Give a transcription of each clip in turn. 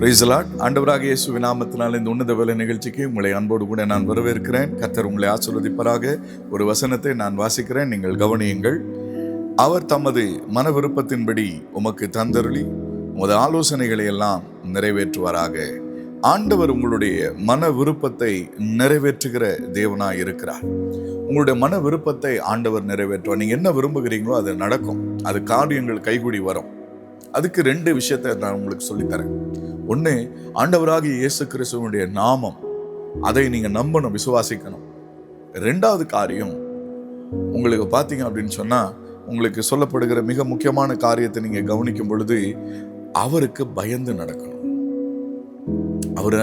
பிரைசலாட் ஆண்டவராக இயேசுவின் நாமத்தினால் இந்த உன்னத வேலை நிகழ்ச்சிக்கு உங்களை அன்போடு கூட நான் வரவேற்கிறேன். கத்தர் உங்களை ஆசீர்வதிப்பராக. ஒரு வசனத்தை நான் வாசிக்கிறேன். நீங்கள் கவனியுங்கள். அவர் தமது மன விருப்பத்தின்படி உமக்கு தந்தருளி உமது ஆலோசனைகளை எல்லாம் நிறைவேற்றுவாராக. ஆண்டவர் உங்களுடைய மன விருப்பத்தை நிறைவேற்றுகிற தேவனாக இருக்கிறார். உங்களுடைய மன விருப்பத்தை ஆண்டவர் நிறைவேற்றுவார். நீங்க என்ன விரும்புகிறீங்களோ அது நடக்கும். அது காரியங்கள் கைகூடி வரும். அதுக்கு ரெண்டு விஷயத்தை நான் உங்களுக்கு சொல்லித்தரேன். ஒன்று ஆண்டவராகிய இயேசு கிறிஸ்துவனுடைய நாமம் அதை நீங்கள் நம்பணும் விசுவாசிக்கணும். ரெண்டாவது காரியம் உங்களுக்கு பார்த்தீங்க அப்படின்னு சொன்னால் உங்களுக்கு சொல்லப்படுகிற மிக முக்கியமான காரியத்தை நீங்கள் கவனிக்கும் பொழுது அவருக்கு பயந்து நடக்கணும். அவர்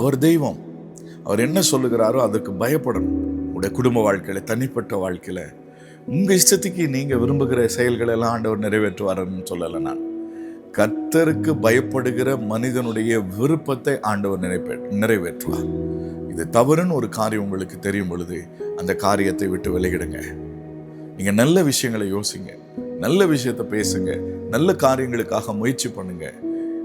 அவர் தெய்வம். அவர் என்ன சொல்லுகிறாரோ அதற்கு பயப்படணும். உங்களுடைய குடும்ப வாழ்க்கையில தனிப்பட்ட வாழ்க்கையில உங்க இஷ்டத்துக்கு நீங்க விரும்புகிற செயல்களை எல்லாம் ஆண்டவர் நிறைவேற்றுவாருன்னு சொல்லலை நான். கர்த்தருக்கு பயப்படுகிற மனிதனுடைய விருப்பத்தை ஆண்டவர் நிறைவே நிறைவேற்றுவார். இது தவறுன்னு ஒரு காரியம் உங்களுக்கு தெரியும் பொழுது அந்த காரியத்தை விட்டு விலகிடுங்க. நீங்க நல்ல விஷயங்களை யோசிங்க. நல்ல விஷயத்தை பேசுங்க. நல்ல காரியங்களுக்காக முயற்சி பண்ணுங்க.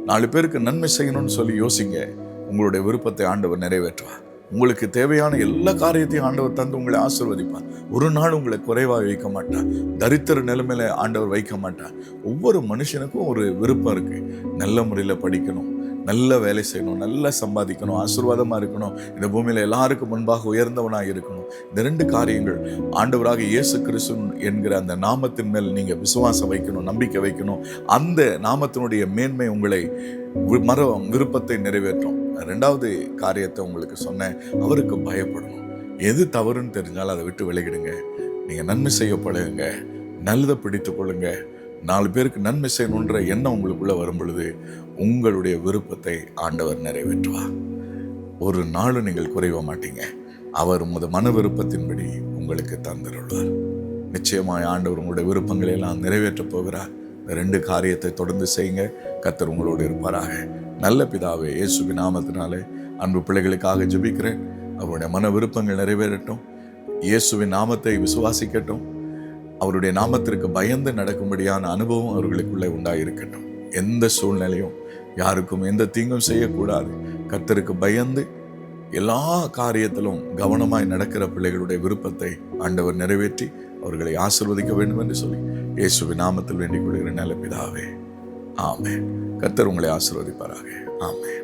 நாலு பேருக்கு நன்மை செய்யணும்னு சொல்லி யோசிங்க. உங்களுடைய விருப்பத்தை ஆண்டவர் நிறைவேற்றுவார். உங்களுக்கு தேவையான எல்லா காரியத்தையும் ஆண்டவர் தந்து உங்களை ஆசிர்வதிப்பார். ஒரு நாள் உங்களை குறைவாக வைக்க மாட்டார். தரித்திர நிலைமையில ஆண்டவர் வைக்க மாட்டார். ஒவ்வொரு மனுஷனுக்கும் ஒரு விருப்பம் இருக்கு. நல்ல முறையில் படிக்கணும் நல்ல வேலை செய்யணும் நல்லா சம்பாதிக்கணும் ஆசீர்வாதமாக இருக்கணும் இந்த பூமியில் எல்லாருக்கும் முன்பாக உயர்ந்தவனாக இருக்கணும். இந்த ரெண்டு காரியங்கள் ஆண்டவராக இயேசு கிறிஸ்து என்கிற அந்த நாமத்தின் மேல் நீங்கள் விசுவாசம் வைக்கணும் நம்பிக்கை வைக்கணும். அந்த நாமத்தினுடைய மேன்மை உங்களை மர விருப்பத்தை நிறைவேற்றும். ரெண்டாவது காரியத்தை உங்களுக்கு சொன்னேன். அவருக்கு பயப்படணும். எது தவறுன்னு தெரிஞ்சாலும் அதை விட்டு விலகிடுங்க. நீங்கள் நன்மை செய்ய பழகுங்க. நல்லதை பிடித்து கொள்ளுங்க. நாலு பேருக்கு நன்மை செய்யணுன்ற எண்ணம் உங்களுக்குள்ளே வரும் பொழுது உங்களுடைய விருப்பத்தை ஆண்டவர் நிறைவேற்றுவார். ஒரு நாளும் நீங்கள் குறைவ மாட்டீங்க. அவர் உமது மன விருப்பத்தின்படி உங்களுக்கு தந்துருள்வார். நிச்சயமாய் ஆண்டவர் உங்களுடைய விருப்பங்களை எல்லாம் நிறைவேற்றப் போகிறார். இந்த ரெண்டு காரியத்தை தொடர்ந்து செய்யுங்க. கத்தர் உங்களோடு இருப்பாராக. நல்ல பிதாவே இயேசுவின் நாமத்தினாலே அன்பு பிள்ளைகளுக்காக ஜெபிக்கிறேன். அவருடைய மன விருப்பங்கள் நிறைவேறட்டும். இயேசுவின் நாமத்தை விசுவாசிக்கட்டும். அவருடைய நாமத்திற்கு பயந்து நடக்கும்படியான அனுபவம் அவர்களுக்குள்ளே உண்டாயிருக்கட்டும். எந்த சூழ்நிலையும் யாருக்கும் எந்த தீங்கும் செய்யக்கூடாது. கத்தருக்கு பயந்து எல்லா காரியத்திலும் கவனமாய் நடக்கிற பிள்ளைகளுடைய விருப்பத்தை ஆண்டவர் நிறைவேற்றி அவர்களை ஆசிர்வதிக்க வேண்டும் என்று சொல்லி இயேசுவின் நாமத்தில் வேண்டிக் கொள்கிற நல்ல பிதாவே. ஆமே கத்தர் உங்களை ஆசிர்வதிப்பாராக. ஆமென்.